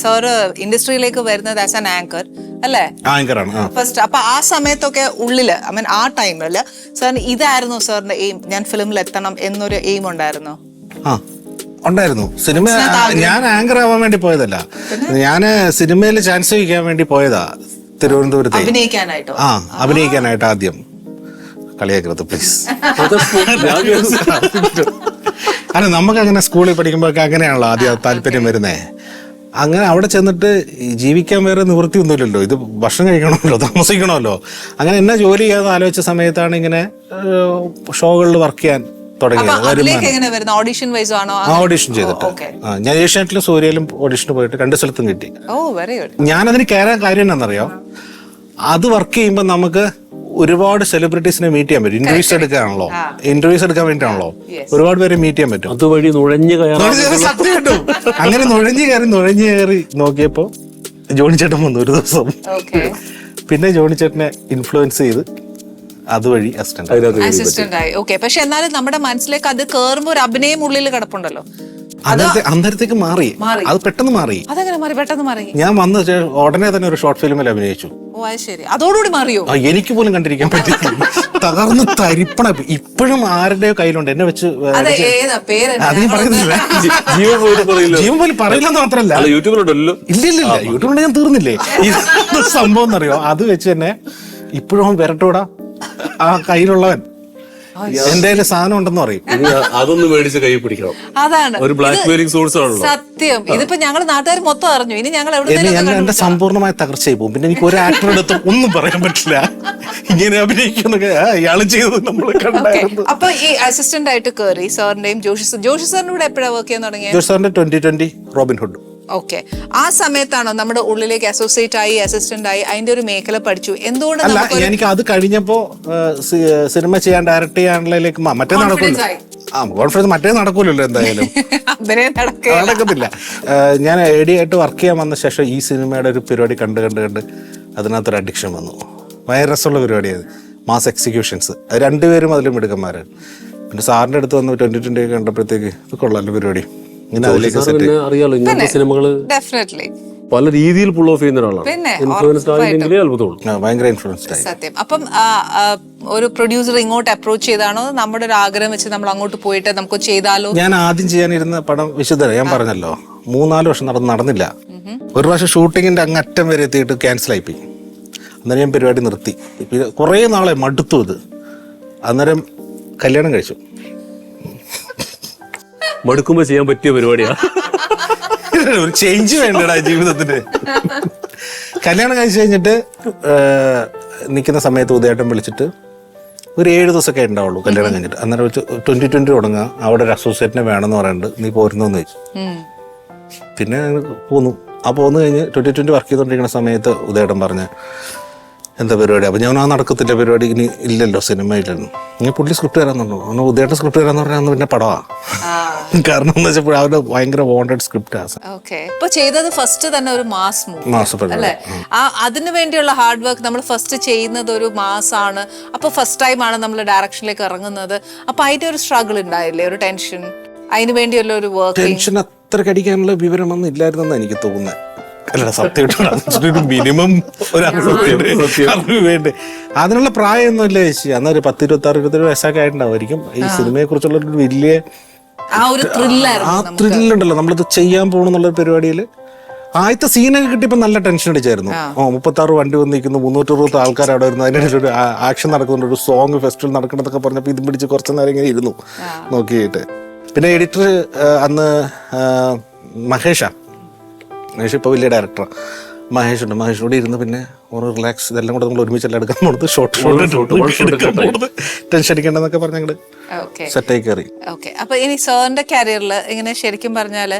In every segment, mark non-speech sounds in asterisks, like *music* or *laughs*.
Sir ഇൻഡസ്ട്രിയിലേക്ക് വരുന്നത് as an anchor അല്ലേ? ഫസ്റ്റ് അപ്പൊ ആ സമയത്തൊക്കെ ഉള്ളിൽ ഐ മീൻ ആ ടൈമിൽ സാറിന് ഇതായിരുന്നു സാറിന്റെ എയിം ഞാൻ ഫിലിമിൽ എത്തണം എന്നൊരു എയിം ഉണ്ടായിരുന്നു? ആ ഉണ്ടായിരുന്നു. സിനിമ ഞാൻ ആങ്കർ ആവാൻ വേണ്ടി പോയതല്ല. ഞാൻ സിനിമയിൽ ചാൻസ് വയ്ക്കാൻ വേണ്ടി പോയതാ തിരുവനന്തപുരത്ത്. അഭിനയിക്കാനായിട്ടോ. ആ അഭിനയിക്കാനായിട്ട് ആദ്യം. കളിയാക്കരുത് പ്ലീസ് *laughs* അല്ല നമുക്ക് അങ്ങനെ സ്കൂളിൽ പഠിക്കുമ്പോഴൊക്കെ അങ്ങനെയാണല്ലോ ആദ്യം താല്പര്യം വരുന്നേ. അങ്ങനെ അവിടെ ചെന്നിട്ട് ജീവിക്കാൻ വേറെ നിവൃത്തിയൊന്നുമില്ലല്ലോ. ഇത് ഭക്ഷണം കഴിക്കണമല്ലോ താമസിക്കണമല്ലോ. അങ്ങനെ എന്നാ ജോലി ചെയ്യാന്ന് ആലോചിച്ച സമയത്താണ് ഇങ്ങനെ ഷോകളിൽ വർക്ക് ചെയ്യാൻ തുടങ്ങിയത് ഓഡിഷൻ വൈസ് ആണോ? ഓഡിഷൻ ചെയ്തിട്ട്. ഞാൻ ഏഷ്യാനെറ്റിലും സൂര്യയിലും ഓഡിഷന് പോയിട്ട് രണ്ട് സ്ഥലത്തും കിട്ടി. ഞാനതിന് കയറാൻ കാര്യം എന്നാണെന്നറിയോ അത് വർക്ക് ചെയ്യുമ്പോൾ നമുക്ക് ഒരുപാട് സെലിബ്രിറ്റീസിനെ മീറ്റ് ചെയ്യാൻ പറ്റും. ഇന്റർവ്യൂസ് എടുക്കാനാണല്ലോ. ഇന്റർവ്യൂസ് എടുക്കാൻ വേണ്ടിയിട്ടാണല്ലോ ഒരുപാട് പേരെ മീറ്റ് ചെയ്യാൻ പറ്റും. അതുവഴി നുഴഞ്ഞു കയറി സത്യം കിട്ടും. അങ്ങനെ നുഴഞ്ഞു കയറി നുഴഞ്ഞു കയറി നോക്കിയപ്പോ ജോണി ചേട്ടൻ വന്നു ഒരു ദിവസം. ഓക്കെ പിന്നെ ജോണി ചേട്ടനെ ഇൻഫ്ലുവൻസ് ചെയ്ത് അതുവഴി അസിസ്റ്റന്റ് ആയി. ഓക്കെ പക്ഷെ എന്നാലും നമ്മുടെ മനസ്സിലേക്ക് അത് കേറുമ്പോ ഒരു അഭിനയം ഉള്ളിൽ കിടപ്പുണ്ടല്ലോ. അന്നേരത്തേക്ക് മാറി. മാറി. അത് പെട്ടെന്ന് മാറി. അതെങ്ങനെ മാറി? പെട്ടെന്ന് മാറി. ഞാൻ വന്ന ഉടനെ തന്നെ ഒരു ഷോർട്ട് ഫിലിമിൽ അഭിനയിച്ചു. ഓ ശരി. അതോടുകൂടി മാറിയോ? എനിക്ക് പോലും കണ്ടിരിക്കാൻ പറ്റില്ല *laughs* തകർന്ന് തരിപ്പണ ഇപ്പോഴും ആരുടെയോ കയ്യിലുണ്ട്. എന്നെ വെച്ച് അതെ ഞാൻ പറയുന്നില്ല. *laughs* ജീവൻ പോലും പറയില്ല ജീവൻ പോലും പറയില്ലെന്ന് മാത്രല്ല യൂട്യൂബിലുണ്ടല്ലോ. ഇല്ല ഇല്ല യൂട്യൂബിലുണ്ട് ഞാൻ തീർന്നില്ലേ. *laughs* സംഭവം എന്നറിയോ? അത് വെച്ച് തന്നെ ഇപ്പോഴും അവൻ വിരട്ടോടാ. ആ കയ്യിലുള്ളവൻ. എന്റെ സാധനം ഉണ്ടെന്ന് പറയും. ഇനി അതൊന്ന് മേടിച്ച് കൈ പിടിക്കണം. അതാണ്. ഒരു ബ്ലാക്ക് മെയിലിംഗ് സോഴ്സ് ആണല്ലോ. സത്യം. ഇതിപ്പോ ഞങ്ങൾ നാട്ടുകാർ മൊത്തം അറിഞ്ഞു. ഇനി ഞങ്ങൾ എന്നെ ഞാൻ എവിടെ എന്റെ സമ്പൂർണമായ തകർച്ചയായി പോകും. പിന്നെ എനിക്ക് ഒരു ആക്ടറുടെ അടുത്ത് ഒന്നും പറയാൻ പറ്റില്ല. ഇങ്ങനെ അഭിനയിക്കുന്നൊക്കെ ആ, ഇയാൾ ചെയ്തത് നമ്മൾ കണ്ടായിരുന്നു. അപ്പൊ ഈ അസിസ്റ്റന്റ് ആയിട്ട് കേറി സാറിന്റെയും ജോഷി സാർ- ജോഷി സാറിന്റെ കൂടെ എപ്പോഴാണ് വർക്ക് ചെയ്യാൻ തുടങ്ങിയത്? ജോസ് സാറിന്റെ twenty twenty Robin Hood okay ആ സമയത്താണോ നമ്മുടെ ഉള്ളിലേക്ക് അസോസിയേറ്റ് ആയി അസിസ്റ്റന്റ് ആയി അതിന്റെ ഒരു മേഖല പഠിച്ചു? എന്തുകൊണ്ട് എനിക്ക് അത് കഴിഞ്ഞപ്പോ സിനിമ ചെയ്യാൻ ഡയറക്ട് ചെയ്യാനുള്ളതിലേക്ക് മറ്റേ നടക്കുന്നു. ആ കോൺഫിഡൻസ് മറ്റേ നടക്കൂലല്ലോ എന്തായാലും. *laughs* നടക്കത്തില്ല. ഞാൻ എ ഡി ആയിട്ട് വർക്ക് ചെയ്യാൻ വന്ന ശേഷം ഈ സിനിമയുടെ ഒരു പരിപാടി കണ്ട് കണ്ട് കണ്ട് അതിനകത്തൊരു അഡിക്ഷൻ വന്നു. ഭയങ്കര രസമുള്ള പരിപാടിയത് മാസ് എക്സിക്യൂഷൻസ് അത് രണ്ടുപേരും അതിലും മിടുക്കന്മാരാണ്. പിന്നെ സാറിന്റെ അടുത്ത് വന്ന് ട്വന്റി ട്വന്റി ഒക്കെ കണ്ടപ്പോഴത്തേക്ക് ഇത് കൊള്ളാമല്ലോ പരിപാടി. ഇങ്ങനെ അതിലേക്ക് സെറ്റ് അറിയാലോ ഇങ്ങനത്തെ സിനിമകൾ ഡെഫിനറ്റ്ലി പല രീതിയിൽ പുൾ ഓഫ് ചെയ്യുന്ന ഒരാളാണ്. പിന്നെ, ഇൻഫ്ലുവൻസ്ഡ് ആയില്ലെങ്കിലേ അത്ഭുതമുള്ളൂ. ഭയങ്കര ഇൻഫ്ലുവൻസ്ഡ് ആയി. സത്യം. അപ്പം ഒരു പ്രൊഡ്യൂസർ ഇങ്ങോട്ട് അപ്രോച്ച് ചെയ്താണോ? നമ്മുടെ ഒരു ആഗ്രഹം വെച്ച് നമ്മൾ അങ്ങോട്ട് പോയിട്ട് നമുക്ക് ചെയ്താലോ? ഞാൻ ആദ്യം ചെയ്യാനിരുന്ന പടം വിശുദ്ധ ഞാൻ പറഞ്ഞല്ലോ. മൂന്നാൽ വർഷം നടന്ന് നടന്നില്ല. ഒരു പ്രാവശ്യം ഷൂട്ടിങ്ങിന്റെ അങ്ങറ്റം വരെ എത്തിയിട്ട് ക്യാൻസൽ ആയിപ്പോയി അന്നേരം ഞാൻ പരിപാടി നിർത്തി. കുറേ നാളെ മടുത്തു ഇത് അന്നേരം കല്യാണം കഴിച്ചു. മടുക്കുമ്പോ ചെയ്യാൻ പറ്റിയ പരിപാടിയാ. ഒരു ചേഞ്ച് വേണ്ടടാ ജീവിതത്തിന് കല്യാണം കഴിച്ചു കഴിഞ്ഞിട്ട് നിൽക്കുന്ന സമയത്ത് ഉദയേട്ടൻ വിളിച്ചിട്ട് ഒരു ഏഴ് ദിവസമൊക്കെ ഉണ്ടാവുള്ളൂ കല്യാണം കഴിഞ്ഞിട്ട്. അന്നേരം വെച്ച് ട്വന്റി ട്വന്റി തുടങ്ങുക. അവിടെ ഒരു അസോസിയേറ്റിനെ വേണമെന്ന് പറയുന്നുണ്ട്. നീ പോരുന്നോന്ന് ചോദിച്ചു. പിന്നെ പോന്നു. ആ പോന്നു കഴിഞ്ഞ് ട്വന്റി ട്വന്റി വർക്ക് ചെയ്തുകൊണ്ടിരിക്കുന്ന സമയത്ത് ഉദയേട്ടൻ പറഞ്ഞ എന്താ പരിപാടി? അപ്പം ഞാൻ ആ നടക്കത്തില്ല പരിപാടി ഇനി ഇല്ലല്ലോ സിനിമയിലൊന്നും. ഇനി പുള്ളി സ്ക്രിപ്റ്റ് തരാന്നുണ്ടോ? ഒന്ന് ഉദയേട്ടൻ സ്ക്രിപ്റ്റ് തരാന്ന് പറഞ്ഞാൽ അന്ന് പിന്നെ പടവാ. ആ. കാരണം എന്ന് വെച്ചപ്പോൾ അവരുടെ ഭയങ്കര വോണ്ടഡ് സ്ക്രിപ്റ്റ് ഇപ്പൊ ചെയ്തത് ഫസ്റ്റ് തന്നെ ഒരു മാസ് മൂവി അല്ലേ? ആ അതിനു വേണ്ടിയുള്ള ഹാർഡ് വർക്ക് നമ്മൾ ഫസ്റ്റ് ചെയ്യുന്നത് ഒരു മാസാണ് അപ്പൊ ഫസ്റ്റ് ടൈം ആണ് നമ്മൾ ഡയറക്ഷനിലേക്ക് ഇറങ്ങുന്നത്. അപ്പൊ അതിന്റെ ഒരു സ്ട്രഗിൾ ഉണ്ടായില്ലേ? ഒരു ടെൻഷൻ അതിനു വേണ്ടിയുള്ള ഒരു വർക്ക് ടെൻഷൻ അത്ര കടിക്കാനുള്ള വിവരമൊന്നും ഇല്ലായിരുന്നെന്ന് എനിക്ക് തോന്നുന്നത് അല്ല സത്യമായിട്ട് മിനിമം ഒരു അറിവ് വേണ്ടേ അതിനുള്ള പ്രായമൊന്നും ഇല്ല ചേച്ചി. അന്ന് ഒരു പത്ത് ഇരുപത്തി ആറ് ഇരുപത്തേഴ് വയസ്സൊക്കെ ആയിട്ടുണ്ടാവുമായിരിക്കും. ഈ സിനിമയെ കുറിച്ചുള്ള ഒരു വലിയ ആ ഒരു ത്രില്ലുണ്ടല്ലോ. നമ്മളിത് ചെയ്യാൻ പോകണമെന്നുള്ള പരിപാടിയിൽ ആദ്യത്തെ സീനൊക്കെ കിട്ടിയപ്പോൾ നല്ല ടെൻഷൻ അടിച്ചായിരുന്നു. ഓ മുപ്പത്തി ആറ് വണ്ടി വന്ന് നിൽക്കുന്നു മുന്നൂറ്റി അറുപത്തി ആൾക്കാർ അവിടെ വരുന്നു അതിനിടയിൽ ഒരു ആക്ഷൻ നടക്കുന്നുണ്ട്. ഒരു സോങ് ഫെസ്റ്റിവൽ നടക്കണമെന്നൊക്കെ പറഞ്ഞപ്പോൾ ഇതും പിടിച്ച് കുറച്ച് നേരം ഇങ്ങനെ ഇരുന്നു. നോക്കിയിട്ട്. പിന്നെ എഡിറ്റർ അന്ന് ആ, മഹേഷാ ഇപ്പോൾ വലിയ ഡയറക്ടറാണ് മഹേഷ് ഉണ്ട്. മഹേഷ് കൂടി ഇരുന്ന് പിന്നെ ഓരോ റിലാക്സ് ഇതെല്ലാം കൂടെ നമ്മൾ ഒരുമിച്ചെല്ലാം എടുക്കാൻ പോകുന്നത് ഷോർട്ട് ഷോർട്ട് ടെൻഷൻ അടിക്കേണ്ടെന്നൊക്കെ പറഞ്ഞ് ഓക്കെ സെറ്റായി കയറി. ഓക്കെ. അപ്പൊ ഇനി സാറിന്റെ കരിയറിൽ ഇങ്ങനെ ശരിക്കും പറഞ്ഞാൽ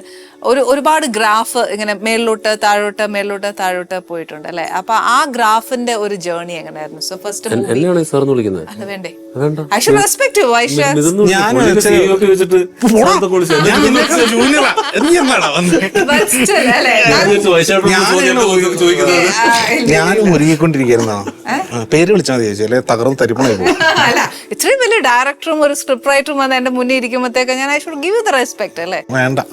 ഒരു ഒരുപാട് ഗ്രാഫ് ഇങ്ങനെ മേളിലോട്ട് താഴോട്ട് മേളിലോട്ട് താഴോട്ട് പോയിട്ടുണ്ട് അല്ലെ? അപ്പൊ ആ ഗ്രാഫിന്റെ ഒരു ജേർണി എങ്ങനെയായിരുന്നു? സോ ഫസ്റ്റ് എന്നെയാണ് വിളിക്കുന്നത്. അത് വേണ്ടേ? വേണ്ട I should respect you I should ഞാൻ വെച്ചിട്ട്. ഞാനും ഒരുങ്ങിക്കൊണ്ടിരിക്കുന്നോ പേര് വിളിച്ചാൽ മതി ചേച്ചി. അല്ലെ? തകർന്ന് തരിപ്പണായി പോകും *laughs* ഇത്രയും വലിയ ഡയറക്ടറും ഒരു സ്ക്രിപ്റ്റ് റൈറ്ററും വന്ന് എന്റെ മുന്നിൽ ഇരിക്കുമ്പോഴത്തേക്ക് ഞാൻ I should give you the respect അല്ലേ? വേണ്ടേ?